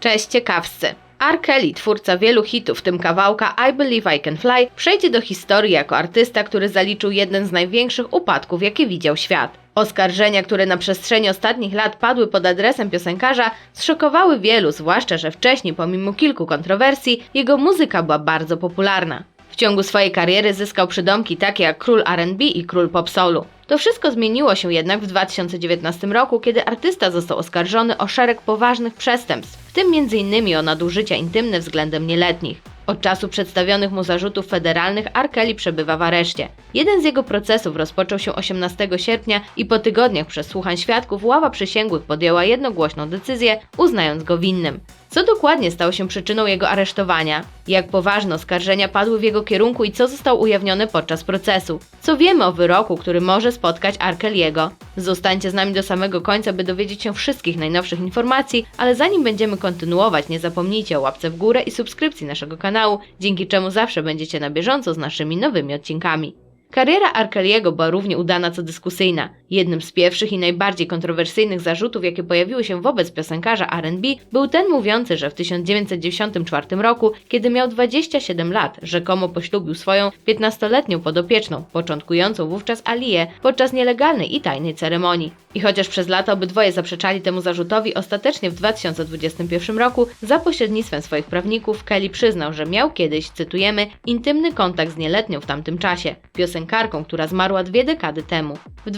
Cześć ciekawscy! R. Kelly, twórca wielu hitów, w tym kawałka I Believe I Can Fly, przejdzie do historii jako artysta, który zaliczył jeden z największych upadków, jakie widział świat. Oskarżenia, które na przestrzeni ostatnich lat padły pod adresem piosenkarza, zszokowały wielu, zwłaszcza, że wcześniej, pomimo kilku kontrowersji, jego muzyka była bardzo popularna. W ciągu swojej kariery zyskał przydomki takie jak król R&B i król pop soulu. To wszystko zmieniło się jednak w 2019 roku, kiedy artysta został oskarżony o szereg poważnych przestępstw, w tym m.in. o nadużycia intymne względem nieletnich. Od czasu przedstawionych mu zarzutów federalnych R. Kelly przebywa w areszcie. Jeden z jego procesów rozpoczął się 18 sierpnia i po tygodniach przesłuchań świadków ława przysięgłych podjęła jednogłośną decyzję, uznając go winnym. Co dokładnie stało się przyczyną jego aresztowania? Jak poważne oskarżenia padły w jego kierunku i co zostało ujawnione podczas procesu? Co wiemy o wyroku, który może spotkać Arkeliego? Zostańcie z nami do samego końca, by dowiedzieć się wszystkich najnowszych informacji, ale zanim będziemy kontynuować, nie zapomnijcie o łapce w górę i subskrypcji naszego kanału, dzięki czemu zawsze będziecie na bieżąco z naszymi nowymi odcinkami. Kariera Arkeliego była równie udana co dyskusyjna. Jednym z pierwszych i najbardziej kontrowersyjnych zarzutów, jakie pojawiły się wobec piosenkarza R&B, był ten mówiący, że w 1994 roku, kiedy miał 27 lat, rzekomo poślubił swoją 15-letnią podopieczną, początkującą wówczas Alię, podczas nielegalnej i tajnej ceremonii. I chociaż przez lata obydwoje zaprzeczali temu zarzutowi, ostatecznie w 2021 roku za pośrednictwem swoich prawników Kelly przyznał, że miał kiedyś, cytujemy, intymny kontakt z nieletnią w tamtym czasie, piosenkarką, która zmarła dwie dekady temu. W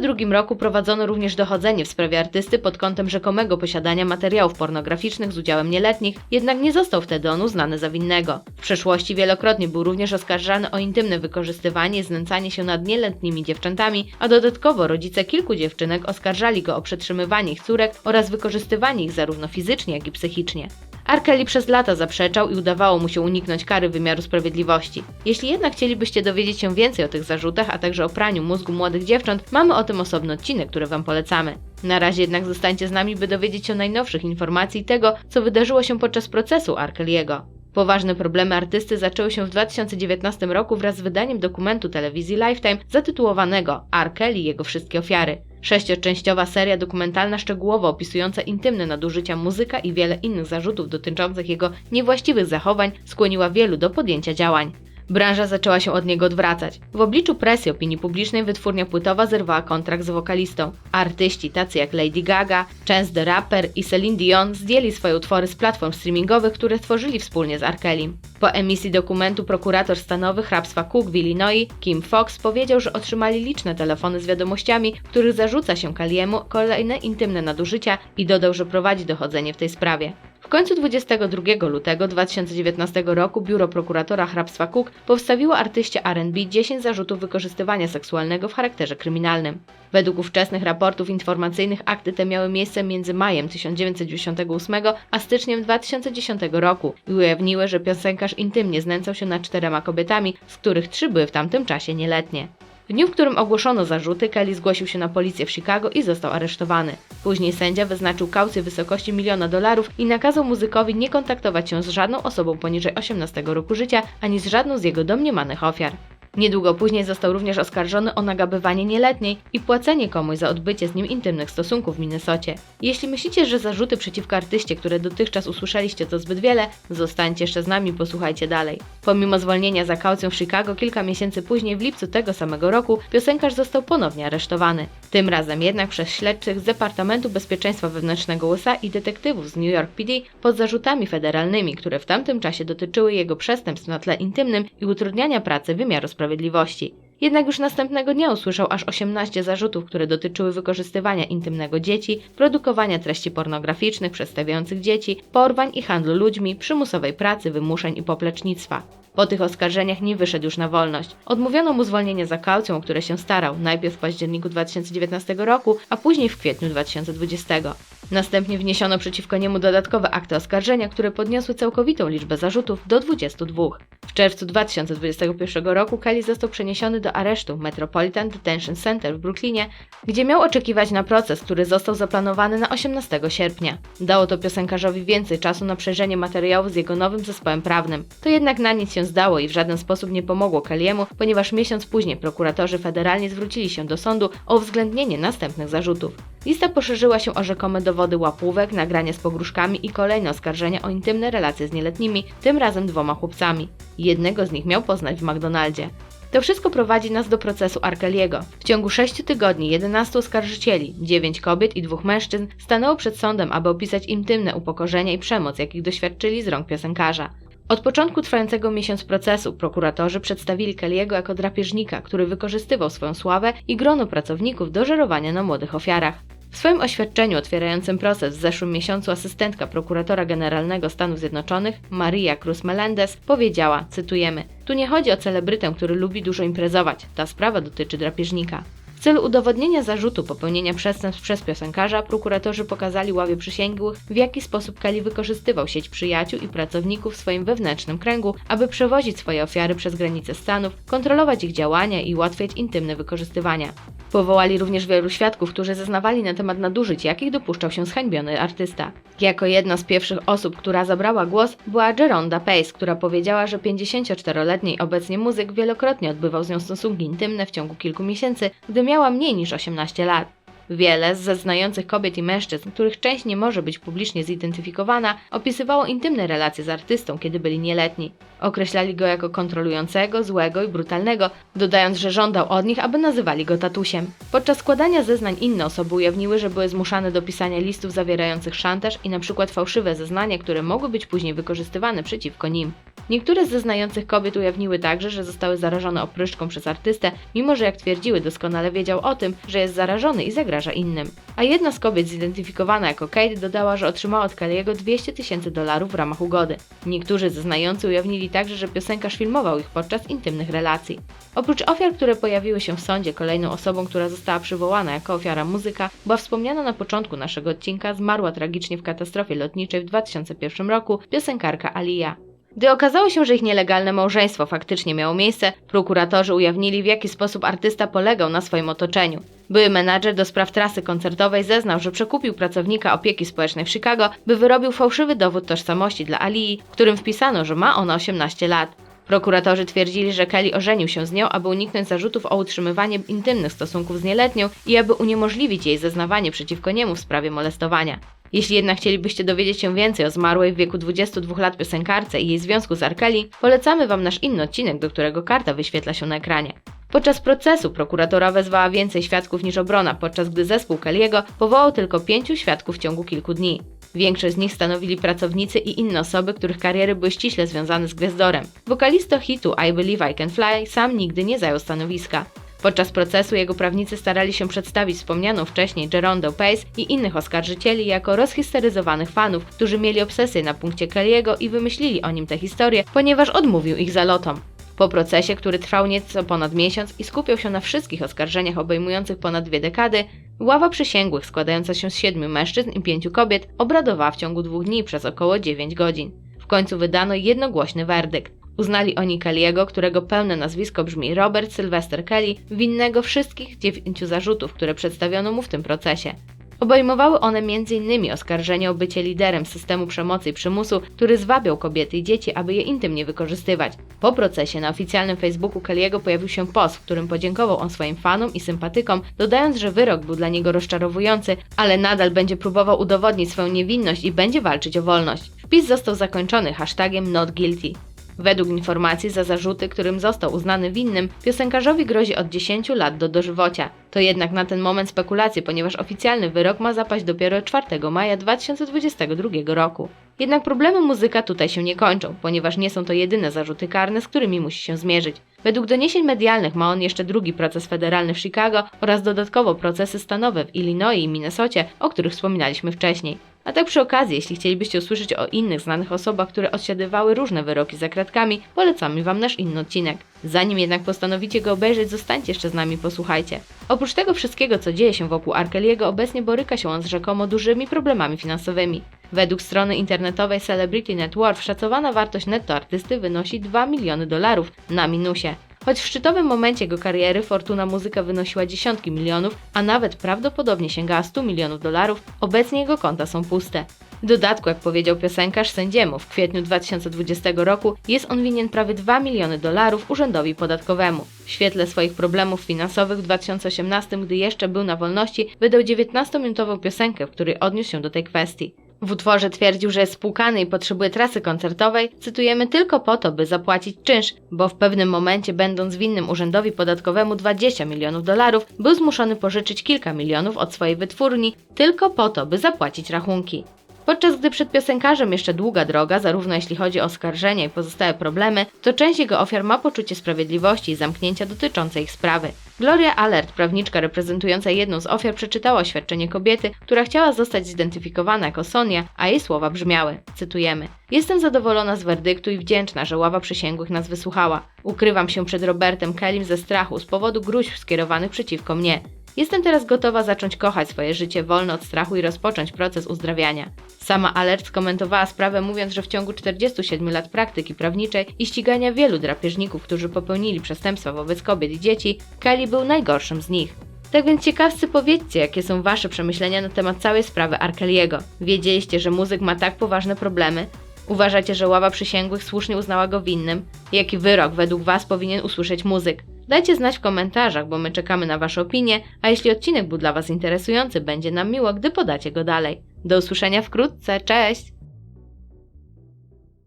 2002 roku prowadzono również dochodzenie w sprawie artysty pod kątem rzekomego posiadania materiałów pornograficznych z udziałem nieletnich, jednak nie został wtedy on uznany za winnego. W przeszłości wielokrotnie był również oskarżany o intymne wykorzystywanie i znęcanie się nad nieletnimi dziewczętami, a dodatkowo rodzice kilku dziewczynek oskarżali go o przetrzymywanie ich córek oraz wykorzystywanie ich zarówno fizycznie, jak i psychicznie. Arkeli przez lata zaprzeczał i udawało mu się uniknąć kary wymiaru sprawiedliwości. Jeśli jednak chcielibyście dowiedzieć się więcej o tych zarzutach, a także o praniu mózgu młodych dziewcząt, mamy o tym osobny odcinek, który Wam polecamy. Na razie jednak zostańcie z nami, by dowiedzieć się najnowszych informacji tego, co wydarzyło się podczas procesu Arkeliego. Poważne problemy artysty zaczęły się w 2019 roku wraz z wydaniem dokumentu telewizji Lifetime zatytułowanego R. Kelly i jego wszystkie ofiary. Sześcioczęściowa seria dokumentalna szczegółowo opisująca intymne nadużycia muzyka i wiele innych zarzutów dotyczących jego niewłaściwych zachowań skłoniła wielu do podjęcia działań. Branża zaczęła się od niego odwracać. W obliczu presji opinii publicznej wytwórnia płytowa zerwała kontrakt z wokalistą. Artyści tacy jak Lady Gaga, Chance the Rapper i Celine Dion zdjęli swoje utwory z platform streamingowych, które tworzyli wspólnie z Arkelim. Po emisji dokumentu prokurator stanowy hrabstwa Cook w Illinois, Kim Fox, powiedział, że otrzymali liczne telefony z wiadomościami, w których zarzuca się Kaliemu kolejne intymne nadużycia i dodał, że prowadzi dochodzenie w tej sprawie. W końcu 22 lutego 2019 roku biuro prokuratora hrabstwa Cook powstawiło artyście R&B 10 zarzutów wykorzystywania seksualnego w charakterze kryminalnym. Według ówczesnych raportów informacyjnych akty te miały miejsce między majem 1998 a styczniem 2010 roku i ujawniły, że piosenkarz intymnie znęcał się nad czterema kobietami, z których trzy były w tamtym czasie nieletnie. W dniu, w którym ogłoszono zarzuty, Kelly zgłosił się na policję w Chicago i został aresztowany. Później sędzia wyznaczył kaucję w wysokości miliona dolarów i nakazał muzykowi nie kontaktować się z żadną osobą poniżej 18 roku życia, ani z żadną z jego domniemanych ofiar. Niedługo później został również oskarżony o nagabywanie nieletniej i płacenie komuś za odbycie z nim intymnych stosunków w Minnesocie. Jeśli myślicie, że zarzuty przeciwko artyście, które dotychczas usłyszeliście, to zbyt wiele, zostańcie jeszcze z nami, posłuchajcie dalej. Pomimo zwolnienia za kaucją w Chicago, kilka miesięcy później, w lipcu tego samego roku, piosenkarz został ponownie aresztowany. Tym razem jednak przez śledczych z Departamentu Bezpieczeństwa Wewnętrznego USA i detektywów z New York PD pod zarzutami federalnymi, które w tamtym czasie dotyczyły jego przestępstw na tle intymnym i utrudniania pracy wymiaru sprawiedliwości. Jednak już następnego dnia usłyszał aż 18 zarzutów, które dotyczyły wykorzystywania intymnego dzieci, produkowania treści pornograficznych przedstawiających dzieci, porwań i handlu ludźmi, przymusowej pracy, wymuszeń i poplecznictwa. Po tych oskarżeniach nie wyszedł już na wolność. Odmówiono mu zwolnienia za kaucją, o które się starał, najpierw w październiku 2019 roku, a później w kwietniu 2020. Następnie wniesiono przeciwko niemu dodatkowe akty oskarżenia, które podniosły całkowitą liczbę zarzutów do 22. W czerwcu 2021 roku Kelly został przeniesiony do aresztu Metropolitan Detention Center w Brooklynie, gdzie miał oczekiwać na proces, który został zaplanowany na 18 sierpnia. Dało to piosenkarzowi więcej czasu na przejrzenie materiałów z jego nowym zespołem prawnym. To jednak na nic się zdało i w żaden sposób nie pomogło Kelly'emu, ponieważ miesiąc później prokuratorzy federalnie zwrócili się do sądu o uwzględnienie następnych zarzutów. Lista poszerzyła się o rzekome dowody dowody łapówek, nagrania z pogróżkami i kolejne oskarżenia o intymne relacje z nieletnimi, tym razem dwoma chłopcami. Jednego z nich miał poznać w McDonaldzie. To wszystko prowadzi nas do procesu Arkeliego. W ciągu 6 tygodni 11 oskarżycieli, 9 kobiet i dwóch mężczyzn stanęło przed sądem, aby opisać intymne upokorzenia i przemoc, jakich doświadczyli z rąk piosenkarza. Od początku trwającego miesiąc procesu prokuratorzy przedstawili Kelly'ego jako drapieżnika, który wykorzystywał swoją sławę i grono pracowników do żerowania na młodych ofiarach. W swoim oświadczeniu otwierającym proces w zeszłym miesiącu asystentka prokuratora generalnego Stanów Zjednoczonych, Maria Cruz Melendez, powiedziała, cytujemy, Tu nie chodzi o celebrytę, który lubi dużo imprezować, ta sprawa dotyczy drapieżnika. W celu udowodnienia zarzutu popełnienia przestępstw przez piosenkarza, prokuratorzy pokazali ławie przysięgłych, w jaki sposób Kelly wykorzystywał sieć przyjaciół i pracowników w swoim wewnętrznym kręgu, aby przewozić swoje ofiary przez granice Stanów, kontrolować ich działania i ułatwiać intymne wykorzystywania. Powołali również wielu świadków, którzy zeznawali na temat nadużyć, jakich dopuszczał się zhańbiony artysta. Jako jedna z pierwszych osób, która zabrała głos, była Geronda Pace, która powiedziała, że 54-letni obecnie muzyk wielokrotnie odbywał z nią stosunki intymne w ciągu kilku miesięcy, gdy miała mniej niż 18 lat. Wiele z zeznających kobiet i mężczyzn, których część nie może być publicznie zidentyfikowana, opisywało intymne relacje z artystą, kiedy byli nieletni. Określali go jako kontrolującego, złego i brutalnego, dodając, że żądał od nich, aby nazywali go tatusiem. Podczas składania zeznań inne osoby ujawniły, że były zmuszane do pisania listów zawierających szantaż i przykład fałszywe zeznania, które mogły być później wykorzystywane przeciwko nim. Niektóre z zeznających kobiet ujawniły także, że zostały zarażone opryszczką przez artystę, mimo że jak twierdziły doskonale wiedział o tym, że jest zarażony i zagraża innym. A jedna z kobiet zidentyfikowana jako Kate dodała, że otrzymała od Kelly'ego 200 tysięcy dolarów w ramach ugody. Niektórzy zeznający ujawnili także, że piosenkarz filmował ich podczas intymnych relacji. Oprócz ofiar, które pojawiły się w sądzie, kolejną osobą, która została przywołana jako ofiara muzyka, była wspomniana na początku naszego odcinka, zmarła tragicznie w katastrofie lotniczej w 2001 roku piosenkarka Aliyah. Gdy okazało się, że ich nielegalne małżeństwo faktycznie miało miejsce, prokuratorzy ujawnili, w jaki sposób artysta polegał na swoim otoczeniu. Były menadżer do spraw trasy koncertowej zeznał, że przekupił pracownika opieki społecznej w Chicago, by wyrobił fałszywy dowód tożsamości dla Alii, w którym wpisano, że ma ona 18 lat. Prokuratorzy twierdzili, że Kelly ożenił się z nią, aby uniknąć zarzutów o utrzymywanie intymnych stosunków z nieletnią i aby uniemożliwić jej zeznawanie przeciwko niemu w sprawie molestowania. Jeśli jednak chcielibyście dowiedzieć się więcej o zmarłej w wieku 22 lat piosenkarce i jej związku z Arkeli, polecamy Wam nasz inny odcinek, do którego karta wyświetla się na ekranie. Podczas procesu prokuratora wezwała więcej świadków niż obrona, podczas gdy zespół Kelly'ego powołał tylko pięciu świadków w ciągu kilku dni. Większość z nich stanowili pracownicy i inne osoby, których kariery były ściśle związane z gwiazdorem. Wokalista hitu I Believe I Can Fly sam nigdy nie zajął stanowiska. Podczas procesu jego prawnicy starali się przedstawić wspomnianą wcześniej Gerondę Pace i innych oskarżycieli jako rozhisteryzowanych fanów, którzy mieli obsesję na punkcie Kelly'ego i wymyślili o nim tę historię, ponieważ odmówił ich zalotom. Po procesie, który trwał nieco ponad miesiąc i skupiał się na wszystkich oskarżeniach obejmujących ponad dwie dekady, ława przysięgłych składająca się z siedmiu mężczyzn i pięciu kobiet obradowała w ciągu dwóch dni przez około 9 godzin. W końcu wydano jednogłośny werdykt. Uznali oni Kelly'ego, którego pełne nazwisko brzmi Robert Sylvester Kelly, winnego wszystkich dziewięciu zarzutów, które przedstawiono mu w tym procesie. Obejmowały one m.in. oskarżenie o bycie liderem systemu przemocy i przymusu, który zwabiał kobiety i dzieci, aby je intymnie wykorzystywać. Po procesie na oficjalnym Facebooku Kelly'ego pojawił się post, w którym podziękował on swoim fanom i sympatykom, dodając, że wyrok był dla niego rozczarowujący, ale nadal będzie próbował udowodnić swoją niewinność i będzie walczyć o wolność. Wpis został zakończony hashtagiem NotGuilty. Według informacji za zarzuty, którym został uznany winnym, piosenkarzowi grozi od 10 lat do dożywocia. To jednak na ten moment spekulacje, ponieważ oficjalny wyrok ma zapaść dopiero 4 maja 2022 roku. Jednak problemy muzyka tutaj się nie kończą, ponieważ nie są to jedyne zarzuty karne, z którymi musi się zmierzyć. Według doniesień medialnych ma on jeszcze drugi proces federalny w Chicago oraz dodatkowo procesy stanowe w Illinois i Minnesocie, o których wspominaliśmy wcześniej. A tak przy okazji, jeśli chcielibyście usłyszeć o innych znanych osobach, które odsiadywały różne wyroki za kratkami, polecamy Wam nasz inny odcinek. Zanim jednak postanowicie go obejrzeć, zostańcie jeszcze z nami, posłuchajcie. Oprócz tego wszystkiego, co dzieje się wokół Arkeliego, obecnie boryka się on z rzekomo dużymi problemami finansowymi. Według strony internetowej Celebrity Net Worth szacowana wartość netto artysty wynosi 2 miliony dolarów na minusie. Choć w szczytowym momencie jego kariery fortuna muzyka wynosiła dziesiątki milionów, a nawet prawdopodobnie sięgała 100 milionów dolarów, obecnie jego konta są puste. W dodatku, jak powiedział piosenkarz sędziemu w kwietniu 2020 roku, jest on winien prawie 2 miliony dolarów urzędowi podatkowemu. W świetle swoich problemów finansowych w 2018, gdy jeszcze był na wolności, wydał 19-minutową piosenkę, w której odniósł się do tej kwestii. W utworze twierdził, że jest spłukany i potrzebuje trasy koncertowej, cytujemy tylko po to, by zapłacić czynsz, bo w pewnym momencie, będąc winnym urzędowi podatkowemu 20 milionów dolarów, był zmuszony pożyczyć kilka milionów od swojej wytwórni tylko po to, by zapłacić rachunki. Podczas gdy przed piosenkarzem jeszcze długa droga, zarówno jeśli chodzi o oskarżenia i pozostałe problemy, to część jego ofiar ma poczucie sprawiedliwości i zamknięcia dotyczące ich sprawy. Gloria Alert, prawniczka reprezentująca jedną z ofiar, przeczytała oświadczenie kobiety, która chciała zostać zidentyfikowana jako Sonia, a jej słowa brzmiały, cytujemy Jestem zadowolona z werdyktu i wdzięczna, że ława przysięgłych nas wysłuchała. Ukrywam się przed Robertem Kellym ze strachu z powodu gruźb skierowanych przeciwko mnie. Jestem teraz gotowa zacząć kochać swoje życie wolne od strachu i rozpocząć proces uzdrawiania. Sama Alert skomentowała sprawę mówiąc, że w ciągu 47 lat praktyki prawniczej i ścigania wielu drapieżników, którzy popełnili przestępstwa wobec kobiet i dzieci, Kelly był najgorszym z nich. Tak więc ciekawcy powiedzcie, jakie są wasze przemyślenia na temat całej sprawy Arkeliego. Wiedzieliście, że muzyk ma tak poważne problemy? Uważacie, że ława przysięgłych słusznie uznała go winnym? Jaki wyrok według was powinien usłyszeć muzyk? Dajcie znać w komentarzach, bo my czekamy na wasze opinie, a jeśli odcinek był dla was interesujący, będzie nam miło, gdy podacie go dalej. Do usłyszenia wkrótce, cześć!